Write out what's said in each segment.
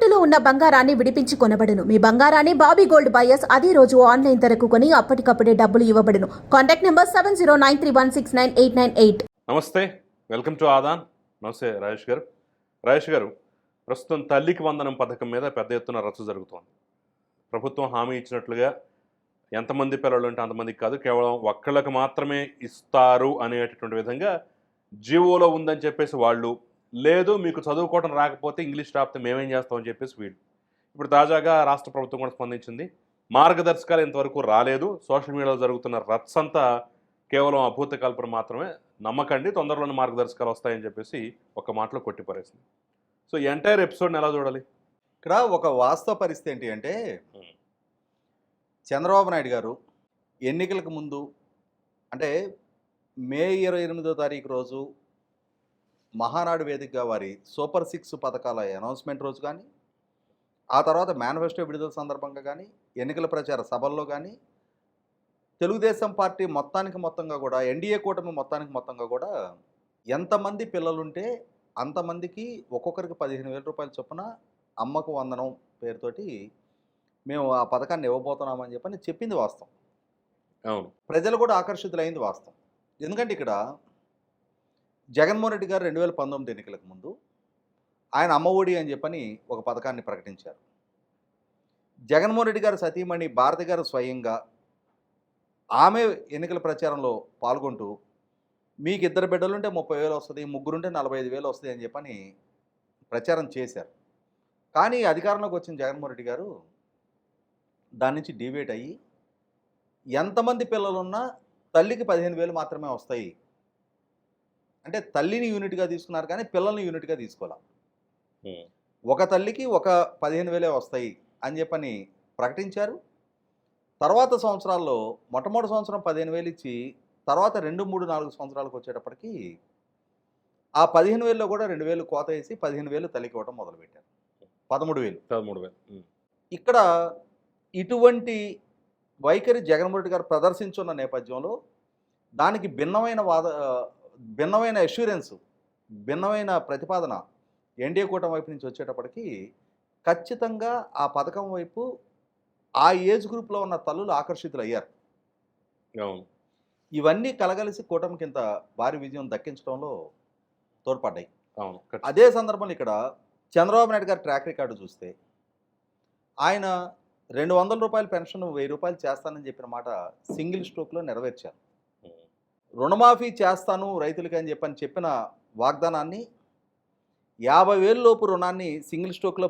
తాకట్టులో ఉన్న బంగారాన్ని విడిపించి కొనబడును. మీ బంగారాన్ని బాబీ గోల్డ్ బయర్స్ అదే రోజు ఆన్లైన్ ధరకు కొని అప్పటికప్పుడే డబ్బులు ఇవ్వబడును. Contact number seven zero nine three one six nine eight nine eight. నమస్తే. Welcome to Aadan. నమస్తే రాజేష్ గారు. రాజేష్ గారు ప్రస్తుతం తల్లికి వందనం పథకం మీద పెద్ద ఎత్తున రచ్చ జరుగుతోంది. ప్రభుత్వం హామీ ఇచ్చినట్లుగా ఎంతమంది పిల్లలు ఉంటే అంతమందికి కాదు కేవలం ఒక్కళ్ళకి మాత్రమే ఇస్తారు అనేటటువంటి విధంగా జీవోలో ఉందని చెప్పేసి వాళ్ళు లేదు మీకు చదువుకోవడం రాకపోతే ఇంగ్లీష్ రాకపోతే మేమేం చేస్తామని చెప్పేసి వీళ్ళు ఇప్పుడు తాజాగా రాష్ట్ర ప్రభుత్వం కూడా స్పందించింది మార్గదర్శకాలు ఇంతవరకు రాలేదు సోషల్ మీడియాలో జరుగుతున్న రచ్చ అంతా కేవలం అభూత కల్పన మాత్రమే. నమ్మకండి తొందరలోనే మార్గదర్శకాలు వస్తాయని చెప్పేసి ఒక మాటలో కొట్టిపరేసింది. సో ఎంటైర్ ఎపిసోడ్ని ఎలా చూడాలి? ఇక్కడ ఒక వాస్తవ పరిస్థితి ఏంటి అంటే. చంద్రబాబు నాయుడు గారు ఎన్నికలకు ముందు అంటే మే ఇరవై ఎనిమిదో తారీఖు రోజు మహానాడు వేదికగా వారి సూపర్ సిక్స్ పథకాల అనౌన్స్మెంట్ రోజు కానీ ఆ తర్వాత మేనిఫెస్టో విడుదల సందర్భంగా కానీ ఎన్నికల ప్రచార సభల్లో కానీ తెలుగుదేశం పార్టీ మొత్తానికి మొత్తంగా కూడా ఎన్డీఏ కూటమి మొత్తానికి మొత్తంగా కూడా ఎంతమంది పిల్లలుంటే అంతమందికి ఒక్కొక్కరికి పదిహేను వేల రూపాయల చొప్పున అమ్మకు వందనం పేరుతోటి మేము ఆ పథకాన్ని ఇవ్వబోతున్నామని చెప్పని చెప్పింది వాస్తవం. అవును. ప్రజలు కూడా ఆకర్షితులైంది వాస్తవం. ఎందుకంటే ఇక్కడ జగన్మోహన్ రెడ్డి గారు రెండు వేల పంతొమ్మిది ఎన్నికలకు ముందు ఆయన అమ్మఒడి అని చెప్పని ఒక పథకాన్ని ప్రకటించారు. జగన్మోహన్ రెడ్డి గారు సతీమణి భారతి గారు స్వయంగా ఆమె ఎన్నికల ప్రచారంలో పాల్గొంటూ మీకు ఇద్దరు బిడ్డలుంటే ముప్పై వేలు వస్తుంది ముగ్గురుంటే నలభై ఐదు వేలు వస్తుంది అని చెప్పని ప్రచారం చేశారు. కానీ అధికారంలోకి వచ్చిన జగన్మోహన్ రెడ్డి గారు దాని నుంచి డివేట్ అయ్యి ఎంతమంది పిల్లలున్నా తల్లికి పదిహేను వేలు మాత్రమే వస్తాయి అంటే తల్లిని యూనిట్గా తీసుకున్నారు కానీ పిల్లల్ని యూనిట్గా తీసుకోవాలి. ఒక తల్లికి ఒక పదిహేను వేలే వస్తాయి అని చెప్పని ప్రకటించారు. తర్వాత సంవత్సరాల్లో మొట్టమొదటి సంవత్సరం పదిహేను వేలు ఇచ్చి తర్వాత రెండు మూడు నాలుగు సంవత్సరాలకు వచ్చేటప్పటికి ఆ పదిహేను వేలలో కూడా రెండు వేలు కోత వేసి పదిహేను వేలు తల్లికి ఇవ్వడం మొదలుపెట్టారు. పదమూడు వేలు. పదమూడు వేలు. ఇక్కడ ఇటువంటి వైఖరి జగన్మోహన్ రెడ్డి గారు ప్రదర్శించున్న నేపథ్యంలో దానికి భిన్నమైన వాద భిన్నమైన అష్యూరెన్స్ భిన్నమైన ప్రతిపాదన ఎన్డీఏ కూటమి వైపు నుంచి వచ్చేటప్పటికి ఖచ్చితంగా ఆ పథకం వైపు ఆ ఏజ్ గ్రూప్లో ఉన్న తల్లులు ఆకర్షితులు అయ్యారు ఇవన్నీ కలగలిసి కూటమికి ఇంత భారీ విజయం దక్కించడంలో తోడ్పడ్డాయి. అదే సందర్భంలో ఇక్కడ చంద్రబాబు నాయుడు గారి ట్రాక్ రికార్డు చూస్తే ఆయన రెండు వందల రూపాయల పెన్షన్ వెయ్యి రూపాయలు చేస్తానని చెప్పిన మాట సింగిల్ స్ట్రోక్లో నెరవేర్చారు. రుణమాఫీ చేస్తాను రైతులకి అని చెప్పని చెప్పిన వాగ్దానాన్ని యాభై వేల లోపు రుణాన్ని సింగిల్ స్ట్రోక్లో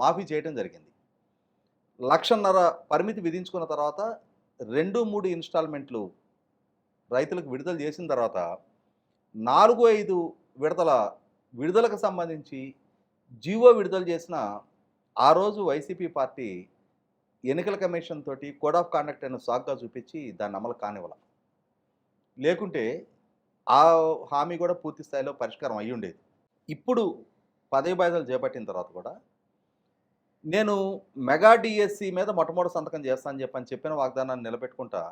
మాఫీ చేయడం జరిగింది. లక్షన్నర పరిమితి విధించుకున్న తర్వాత రెండు మూడు ఇన్స్టాల్మెంట్లు రైతులకు విడుదల చేసిన తర్వాత నాలుగు ఐదు విడతల విడుదలకు సంబంధించి జీవో విడుదల చేసిన ఆ రోజు వైసీపీ పార్టీ ఎన్నికల కమిషన్ తోటి కోడ్ ఆఫ్ కాండక్ట్ అయిన సాగ్గా చూపించి దాన్ని అమలు కానివ్వాల. లేకుంటే ఆ హామీ కూడా పూర్తి స్థాయిలో పరిష్కారం అయ్యి ఉండేది ఇప్పుడు పదవి బాధ్యతలు చేపట్టిన తర్వాత కూడా నేను మెగా డిఎస్సి మీద మొట్టమొదటి సంతకం చేస్తానని చెప్పని చెప్పిన వాగ్దానాన్ని నిలబెట్టుకుంటా.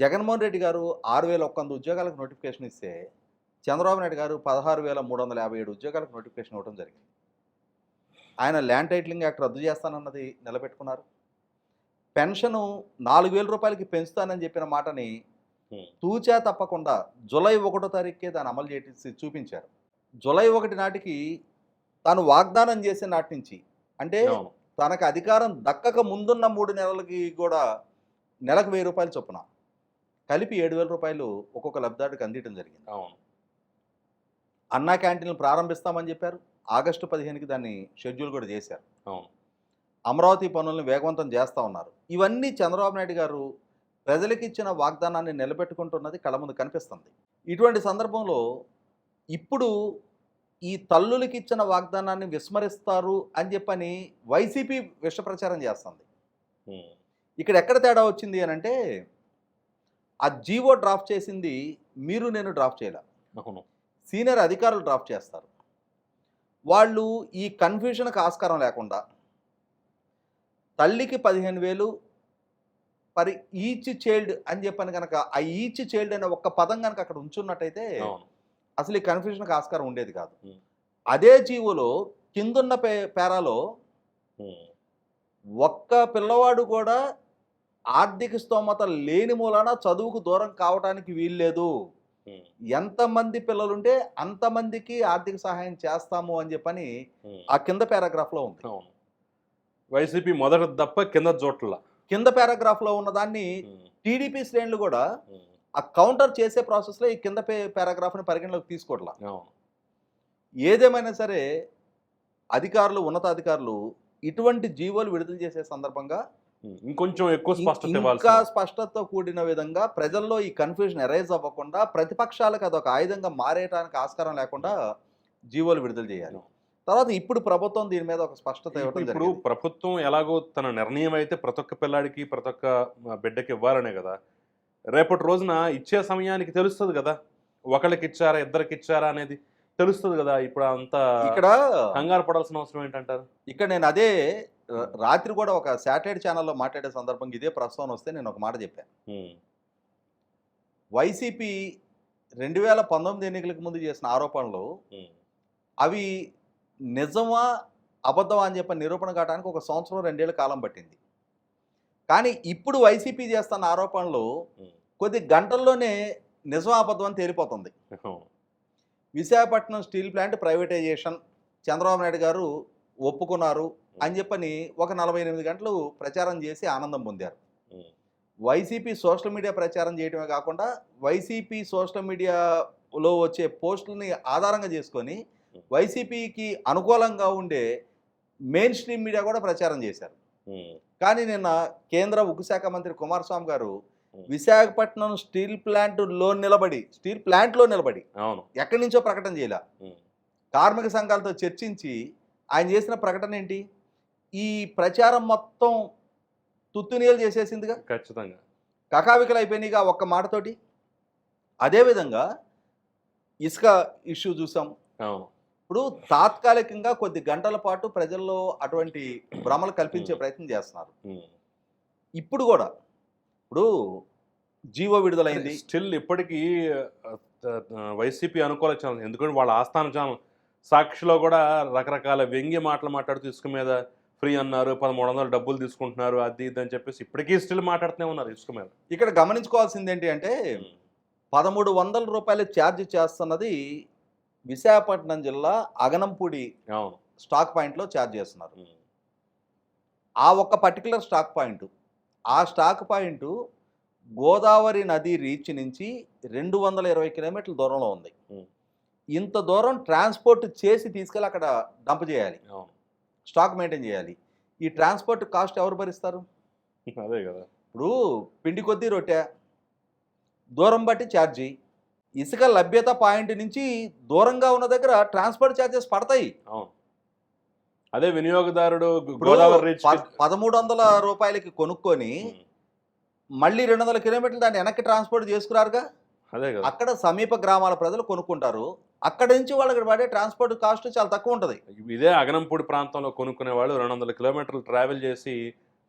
జగన్మోహన్ రెడ్డి గారు ఆరు వేల ఒక్క వంద ఉద్యోగాలకు నోటిఫికేషన్ ఇస్తే చంద్రబాబు నాయుడు గారు పదహారు వేల మూడు వందల యాభై ఏడు ఉద్యోగాలకు నోటిఫికేషన్ ఇవ్వడం జరిగింది ఆయన ల్యాండ్ టైటిలింగ్ యాక్ట్ రద్దు చేస్తానన్నది నిలబెట్టుకున్నారు పెన్షను నాలుగు వేల రూపాయలకి పెంచుతానని చెప్పిన మాటని. తూచా తప్పకుండా జూలై ఒకటో తారీఖుకే దాన్ని అమలు చేసి చూపించారు. జూలై ఒకటి నాటికి తాను వాగ్దానం చేసే నాటి నుంచి అంటే తనకు అధికారం దక్కక ముందున్న మూడు నెలలకి కూడా నెలకు వెయ్యి రూపాయలు చొప్పున కలిపి ఏడు వేల రూపాయలు ఒక్కొక్క లబ్ధిదారుడికి అందించడం జరిగింది. అవును. అన్నా క్యాంటీన్లు ప్రారంభిస్తామని చెప్పారు. ఆగస్టు పదిహేనుకి దాన్ని షెడ్యూల్ కూడా చేశారు. అవును. అమరావతి పనులను వేగవంతం చేస్తూ ఉన్నారు. ఇవన్నీ చంద్రబాబు నాయుడు గారు ప్రజలకు ఇచ్చిన వాగ్దానాన్ని నిలబెట్టుకుంటున్నది కళ్ళ ముందు కనిపిస్తుంది. ఇటువంటి సందర్భంలో ఇప్పుడు ఈ తల్లులకి ఇచ్చిన వాగ్దానాన్ని విస్మరిస్తారు అని చెప్పని వైసీపీ విష ప్రచారం చేస్తుంది. ఇక్కడ ఎక్కడ తేడా వచ్చింది అని అంటే ఆ జీవో డ్రాఫ్ట్ చేసింది మీరు నేను డ్రాఫ్ట్ చేయాల. సీనియర్ అధికారులు డ్రాఫ్ట్ చేస్తారు. వాళ్ళు ఈ కన్ఫ్యూషన్కి ఆస్కారం లేకుండా తల్లికి పదిహేను వేలు పరి ఈచ్ చైల్డ్ అని చెప్పని కనుక ఆ ఈచ్ చైల్డ్ అనే ఒక్క పదం కనుక అక్కడ ఉంచున్నట్టయితే అసలు ఈ కన్ఫ్యూషన్కి ఆస్కారం ఉండేది కాదు. అదే జీవోలో కిందున్న పే పేరాలో ఒక్క పిల్లవాడు కూడా ఆర్థిక స్తోమత లేని మూలన చదువుకు దూరం కావడానికి వీల్లేదు. ఎంతమంది పిల్లలుంటే అంతమందికి ఆర్థిక సహాయం చేస్తాము అని చెప్పని. ఆ కింద పారాగ్రాఫ్లో ఉంది. వైసీపీ మొదట తప్ప కింద చోట్ల కింద పారాగ్రాఫ్లో ఉన్న దాన్ని ఉమ్, టీడీపీ శ్రేణులు కూడా ఆ కౌంటర్ చేసే ప్రాసెస్లో ఈ కింద పారాగ్రాఫ్ని పరిగణలోకి తీసుకోవట్లా. ఏదేమైనా సరే అధికారులు ఉన్నతాధికారులు ఇటువంటి జీవోలు విడుదల చేసే సందర్భంగా ఇంకొంచెం ఎక్కువ స్పష్టత ఇంకా స్పష్టతతో కూడిన విధంగా ప్రజల్లో ఈ కన్ఫ్యూజన్ ఎరైజ్ అవ్వకుండా ప్రతిపక్షాలకు అదొక ఆయుధంగా మారేయడానికి ఆస్కారం లేకుండా జీవోలు విడుదల చేయాలి. తర్వాత ఇప్పుడు ప్రభుత్వం దీని మీద ఒక స్పష్టత ఇవ్వడం ఇప్పుడు ప్రభుత్వం ఎలాగో తన నిర్ణయం అయితే ప్రతి ఒక్క పిల్లాడికి ప్రతి ఒక్క బిడ్డకి ఇవ్వాలనే కదా. రేపటి రోజున ఇచ్చే సమయానికి తెలుస్తుంది కదా. ఒకళ్ళకి ఇచ్చారా ఇద్దరికి ఇచ్చారా అనేది తెలుస్తుంది కదా. ఇప్పుడు అంత ఇక్కడ కంగారు పడాల్సిన అవసరం ఏంటంటారు? ఇక్కడ నేను అదే రాత్రి కూడా ఒక శాటిలైట్ ఛానల్లో మాట్లాడే సందర్భంగా ఇదే ప్రస్తావన వస్తే నేను ఒక మాట చెప్పాను వైసీపీ రెండు వేల పంతొమ్మిది ఎన్నికలకు ముందు చేసిన ఆరోపణలు అవి నిజమా అబద్ధమా అని చెప్పి నిరూపణ కావడానికి ఒక సంవత్సరం రెండేళ్ళ కాలం పట్టింది. కానీ ఇప్పుడు వైసీపీ చేస్తున్న ఆరోపణలు కొద్ది గంటల్లోనే నిజం అబద్ధం అని తేలిపోతుంది. Visakhapatnam steel plant privatisation Chandrababu Naidu గారు ఒప్పుకున్నారు అని చెప్పని ఒక నలభై ఎనిమిది గంటలు ప్రచారం చేసి ఆనందం పొందారు. వైసీపీ సోషల్ మీడియా ప్రచారం చేయడమే కాకుండా వైసీపీ సోషల్ మీడియాలో వచ్చే పోస్టులని ఆధారంగా చేసుకొని వైసీపీకి అనుకూలంగా ఉండే మెయిన్ స్ట్రీమ్ మీడియా కూడా ప్రచారం చేశారు. కానీ నిన్న కేంద్ర ఉక్కు శాఖ మంత్రి కుమారస్వామి గారు. విశాఖపట్నం స్టీల్ ప్లాంట్లో నిలబడి స్టీల్ ప్లాంట్లో నిలబడి అవును. ఎక్కడి నుంచో ప్రకటన చేయలే. కార్మిక సంఘాలతో చర్చించి ఆయన చేసిన ప్రకటన ఏంటి? ఈ ప్రచారం మొత్తం తుత్తునీయలు చేసేసిందిగా? ఖచ్చితంగా. కకావికలు అయిపోయినాయిగా ఒక్క మాటతోటి? అదేవిధంగా ఇసుక ఇష్యూ చూసాం. ఇప్పుడు తాత్కాలికంగా కొద్ది గంటల పాటు ప్రజల్లో అటువంటి భ్రమలు కల్పించే ప్రయత్నం చేస్తున్నారు. ఇప్పుడు కూడా ఇప్పుడు జీవో విడుదలైంది. స్టిల్ ఇప్పటికీ వైసీపీ అనుకూల ఛానల్ ఎందుకంటే వాళ్ళ ఆస్థాన ఛానల్ సాక్షిలో కూడా రకరకాల వ్యంగ్య మాటలు మాట్లాడుతూ ఇసుక మీద ఫ్రీ అన్నారు పదమూడు వందలు డబ్బులు తీసుకుంటున్నారు అది ఇది అని చెప్పేసి ఇప్పటికీ స్టిల్ మాట్లాడుతూనే ఉన్నారు ఇసుక మీద. ఇక్కడ గమనించుకోవాల్సింది ఏంటి అంటే పదమూడు వందల రూపాయలు ఛార్జ్ చేస్తున్నది విశాఖపట్నం జిల్లా అగనంపూడి స్టాక్ పాయింట్లో ఛార్జ్ చేస్తున్నారు. ఆ ఒక్క పర్టికులర్ స్టాక్ పాయింట్ ఆ స్టాక్ పాయింట్ గోదావరి నది రీచ్ నుంచి రెండు వందల ఇరవై కిలోమీటర్ల దూరంలో ఉంది. ఇంత దూరం ట్రాన్స్పోర్ట్ చేసి తీసుకెళ్ళి అక్కడ డంప్ చేయాలి. స్టాక్ మెయింటైన్ చేయాలి. ఈ ట్రాన్స్పోర్ట్ కాస్ట్ ఎవరు భరిస్తారు? అదే కదా. ఇప్పుడు పిండి కొద్దీ రొట్టె దూరం బట్టి ఛార్జీ ఇసుక లభ్యత పాయింట్ నుంచి దూరంగా ఉన్న దగ్గర ట్రాన్స్పోర్ట్ ఛార్జెస్ పడతాయి. అదే వినియోగదారుడు గోదావరి పదమూడు వందల రూపాయలకి కొనుక్కొని మళ్ళీ రెండు వందల కిలోమీటర్లు దాన్ని వెనక్కి ట్రాన్స్పోర్ట్ చేసుకురారుగా? అదే అక్కడ సమీప గ్రామాల ప్రజలు కొనుక్కుంటారు. అక్కడి నుంచి వాళ్ళకి పడే ట్రాన్స్పోర్ట్ కాస్ట్ చాలా తక్కువ ఉంటుంది. ఇదే అగనంపూడి ప్రాంతంలో కొనుక్కునే వాళ్ళు రెండు వందల కిలోమీటర్లు ట్రావెల్ చేసి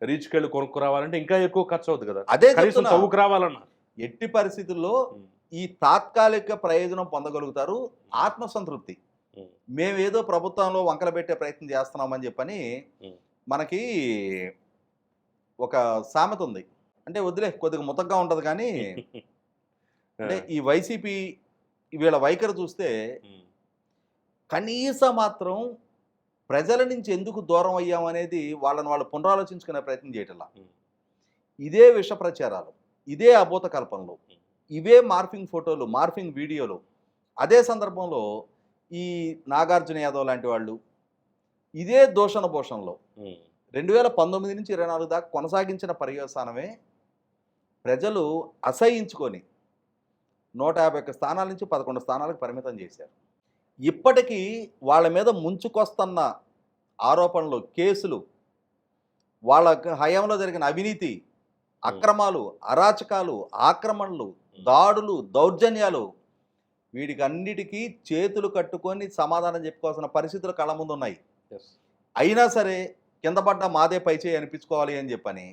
రీచ్కి వెళ్ళి కొనుక్కురావాలంటే ఇంకా ఎక్కువ ఖర్చు అవుతుంది కదా. అదే కనీసం. తవ్వుకు రావాలన్నా. ఎట్టి పరిస్థితుల్లో ఉమ్, ఈ తాత్కాలిక ప్రయోజనం పొందగలుగుతారు ఆత్మసంతృప్తి. మేమేదో ప్రభుత్వంలో వంకలు పెట్టే ప్రయత్నం చేస్తున్నామని చెప్పని. మనకి ఒక సామెత ఉంది. అంటే వదిలే కొద్దిగా ముతగ్గా ఉంటుంది కానీ అంటే ఈ వైసీపీ వీళ్ళ వైఖరి చూస్తే కనీస మాత్రం ప్రజల నుంచి ఎందుకు దూరం అయ్యామనేది వాళ్ళని వాళ్ళు పునరాలోచించుకునే ప్రయత్నం చేయటంలా. ఇదే విష ప్రచారాలు ఇదే అబోత కల్పనలు ఇవే మార్ఫింగ్ ఫోటోలు మార్ఫింగ్ వీడియోలు. అదే సందర్భంలో ఈ నాగార్జున యాదవ్ లాంటి వాళ్ళు ఇదే దూషణ భూషణలో రెండు వేల పంతొమ్మిది నుంచి ఇరవై నాలుగు దాకా కొనసాగించిన పర్యవసానమే ప్రజలు అసహించుకొని నూట యాభై ఒక్క స్థానాల నుంచి పదకొండు స్థానాలకు పరిమితం చేశారు. ఇప్పటికీ వాళ్ళ మీద ముంచుకొస్తున్న ఆరోపణలు కేసులు వాళ్ళ హయాంలో జరిగిన అవినీతి అక్రమాలు అరాచకాలు ఆక్రమణలు దాడులు దౌర్జన్యాలు వీటికి అన్నిటికీ చేతులు కట్టుకొని సమాధానం చెప్పుకోవాల్సిన పరిస్థితులు కళ్ళ ముందు ఉన్నాయి. అయినా సరే కింద పడ్డ మాదే పైచేయి అనిపించుకోవాలి అని చెప్పని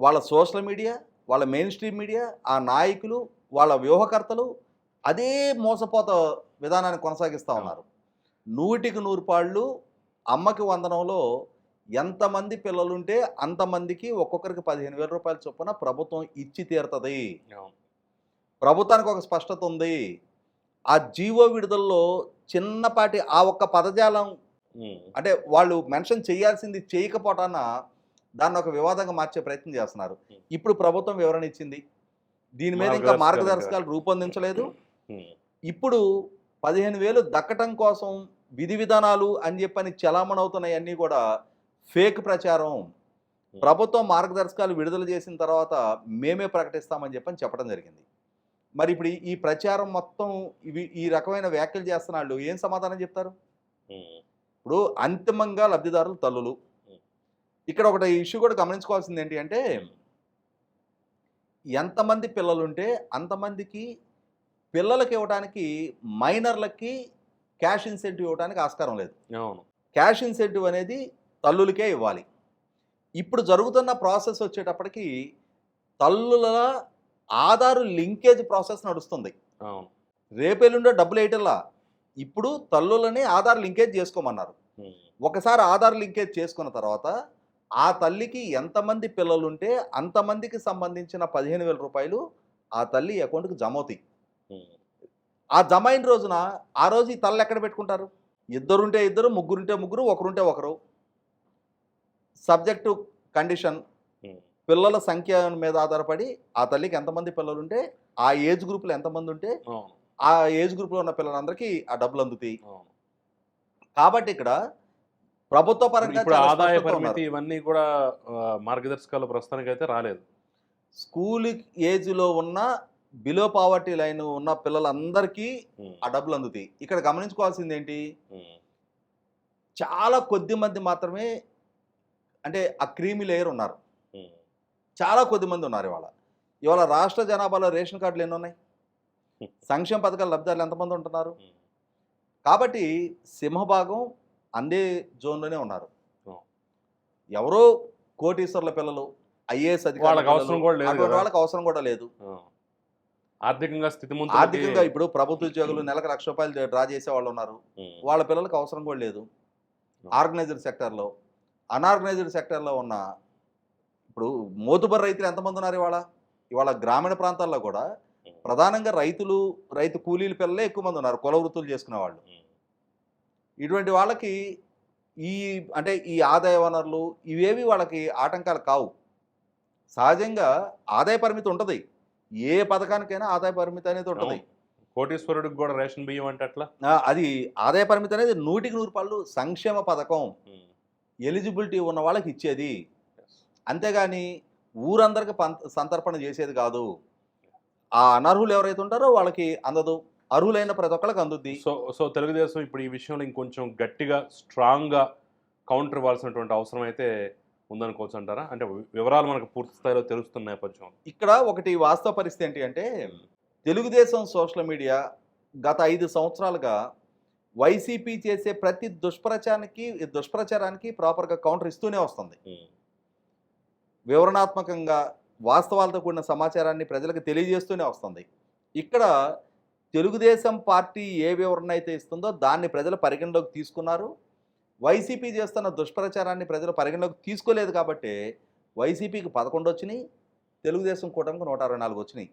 వాళ్ళ సోషల్ మీడియా వాళ్ళ మెయిన్ స్ట్రీమ్ మీడియా ఆ నాయకులు వాళ్ళ వ్యూహకర్తలు అదే మోసపోత విధానాన్ని కొనసాగిస్తూ ఉన్నారు. నూటికి నూరు పాళ్ళు అమ్మకి వందనంలో ఎంతమంది పిల్లలుంటే అంతమందికి ఒక్కొక్కరికి పదిహేను వేల రూపాయల చొప్పున ప్రభుత్వం ఇచ్చి తీరుతుంది. ప్రభుత్వానికి ఒక స్పష్టత ఉంది. ఆ జీవో విడుదలలో చిన్నపాటి ఆ ఒక్క పదజాలం. అంటే వాళ్ళు మెన్షన్ చేయాల్సింది చేయకపోవటాన దాన్ని ఒక వివాదంగా మార్చే ప్రయత్నం చేస్తున్నారు. ఇప్పుడు ప్రభుత్వం వివరణ ఇచ్చింది. దీని మీద ఇంకా మార్గదర్శకాలు రూపొందించలేదు. ఇప్పుడు పదిహేను వేలు దక్కటం కోసం విధి విధానాలు అని చెప్పని చలామణవుతున్నాయన్నీ కూడా ఫేక్ ప్రచారం. ప్రభుత్వం మార్గదర్శకాలు విడుదల చేసిన తర్వాత మేమే ప్రకటిస్తామని చెప్పని చెప్పడం జరిగింది. మరి ఇప్పుడు ఈ- ప్రచారం మొత్తం ఇవి ఈ రకమైన వ్యాఖ్యలు చేస్తున్న వాళ్ళు ఏం సమాధానం చెప్తారు. ఇప్పుడు అంతిమంగా లబ్ధిదారులు తల్లులు. ఇక్కడ ఒకటి ఇష్యూ కూడా గమనించుకోవాల్సింది ఏంటి అంటే ఎంతమంది పిల్లలుంటే అంతమందికి పిల్లలకి ఇవ్వడానికి మైనర్లకి క్యాష్ ఇన్సెంటివ్ ఇవ్వడానికి ఆస్కారం లేదు. అవును. క్యాష్ ఇన్సెంటివ్ అనేది తల్లులకే ఇవ్వాలి. ఇప్పుడు జరుగుతున్న ప్రాసెస్ వచ్చేటప్పటికి తల్లుల ఆధారు లింకేజ్ ప్రాసెస్ నడుస్తుంది. రేపెల్లుండో డబ్బులు వేయటంలా ఇప్పుడు తల్లులని ఆధార్ లింకేజ్ చేసుకోమన్నారు. ఒకసారి ఆధార్ లింకేజ్ చేసుకున్న తర్వాత ఆ తల్లికి ఎంతమంది పిల్లలుంటే అంతమందికి సంబంధించిన పదిహేను వేల రూపాయలు ఆ తల్లి అకౌంట్కి జమ అవుతాయి. ఆ జమ అయిన రోజున ఆ రోజు ఈ తల్లి ఎక్కడ పెట్టుకుంటారు? ఇద్దరుంటే ఇద్దరు ముగ్గురుంటే ముగ్గురు ఒకరుంటే ఒకరు. Subject condition. పిల్లల సంఖ్య మీద ఆధారపడి ఆ తల్లికి ఎంతమంది పిల్లలు ఉంటే ఆ ఏజ్ గ్రూప్లో ఎంతమంది ఉంటే ఆ ఏజ్ గ్రూప్లో ఉన్న పిల్లలందరికీ ఆ డబ్బులు అందుతాయి కాబట్టి ఇక్కడ ప్రభుత్వ పరంగా ఇప్పుడు ఆదాయ. పరిమితి ఇవన్నీ కూడా మార్గదర్శకాలు ప్రస్తుతానికి అయితే రాలేదు స్కూల్ ఏజ్లో ఉన్న బిలో పావర్టీ లైన్ ఉన్న పిల్లలందరికీ. ఆ డబ్బులు అందుతాయి ఇక్కడ గమనించుకోవాల్సింది ఏంటి. చాలా కొద్ది మంది మాత్రమే అంటే ఆ క్రీమీ లేయర్ ఉన్నారు. చాలా కొద్ది మంది ఉన్నారు ఇవాళ ఇవాళ రాష్ట్ర జనాభాలో రేషన్ కార్డులు ఎన్ని ఉన్నాయి సంక్షేమ పథకాల లబ్ధిదారులు ఎంతమంది ఉంటున్నారు. కాబట్టి సింహభాగం అందే జోన్లోనే ఉన్నారు. ఎవరో కోటీశ్వర్ల పిల్లలు ఐఏఎస్ వాళ్ళకి అవసరం కూడా లేదు. వాళ్ళకి అవసరం కూడా లేదు. ఆర్థికంగా స్థితిమంతులకి ఆర్థికంగా ఇప్పుడు ప్రభుత్వ ఉద్యోగులు నెలకు లక్ష రూపాయలు డ్రా చేసే వాళ్ళు ఉన్నారు. వాళ్ళ పిల్లలకు అవసరం కూడా లేదు ఆర్గనైజ్డ్ సెక్టర్లో అనార్గనైజ్డ్ సెక్టర్లో ఉన్న ఇప్పుడు మోతుబర్ రైతులు ఎంతమంది ఉన్నారు ఇవాళ ఇవాళ గ్రామీణ ప్రాంతాల్లో కూడా. ప్రధానంగా రైతులు రైతు కూలీల పిల్లలే ఎక్కువ మంది ఉన్నారు కుల వృత్తులు చేసుకునే వాళ్ళు. ఇటువంటి వాళ్ళకి ఈ అంటే ఈ ఆదాయ వనరులు ఇవేవి వాళ్ళకి ఆటంకాలు కావు సహజంగా ఆదాయ పరిమితి ఉంటుంది ఏ పథకానికైనా ఆదాయ పరిమితి అనేది ఉంటుంది. కోటీశ్వరుడికి కూడా రేషన్ బియ్యం అంటే అట్లా అది ఆదాయ పరిమితి అనేది నూటికి నూరు పళ్ళు సంక్షేమ పథకం. ఎలిజిబిలిటీ ఉన్న వాళ్ళకి ఇచ్చేది. అంతేగాని ఊరందరికి సంతర్పణ చేసేది కాదు. ఆ అనర్హులు ఎవరైతే ఉంటారో వాళ్ళకి అందదు. అర్హులైన ప్రతి ఒక్కళ్ళకి అందుద్ది. సో సో తెలుగుదేశం ఇప్పుడు ఈ విషయంలో ఇంకొంచెం గట్టిగా స్ట్రాంగ్గా కౌంటర్ ఇవ్వాల్సినటువంటి అవసరం అయితే ఉందనుకోవచ్చు అంటారా? అంటే వివరాలు మనకు పూర్తి స్థాయిలో తెలుస్తున్న నేపథ్యం ఇక్కడ ఒకటి వాస్తవ పరిస్థితి ఏంటి అంటే తెలుగుదేశం సోషల్ మీడియా గత ఐదు సంవత్సరాలుగా వైసీపీ చేసే ప్రతి దుష్ప్రచారానికి దుష్ప్రచారానికి ప్రాపర్గా కౌంటర్ ఇస్తూనే వస్తుంది. వివరణాత్మకంగా వాస్తవాలతో కూడిన సమాచారాన్ని ప్రజలకు తెలియజేస్తూనే వస్తుంది. ఇక్కడ తెలుగుదేశం పార్టీ ఏ వివరణ అయితే ఇస్తుందో దాన్ని ప్రజలు పరిగణలోకి తీసుకున్నారు. వైసీపీ చేస్తున్న దుష్ప్రచారాన్ని ప్రజలు పరిగణలోకి తీసుకోలేదు కాబట్టి వైసీపీకి పదకొండు వచ్చినాయి తెలుగుదేశం కూటమికి నూట అరవై నాలుగు వచ్చినాయి.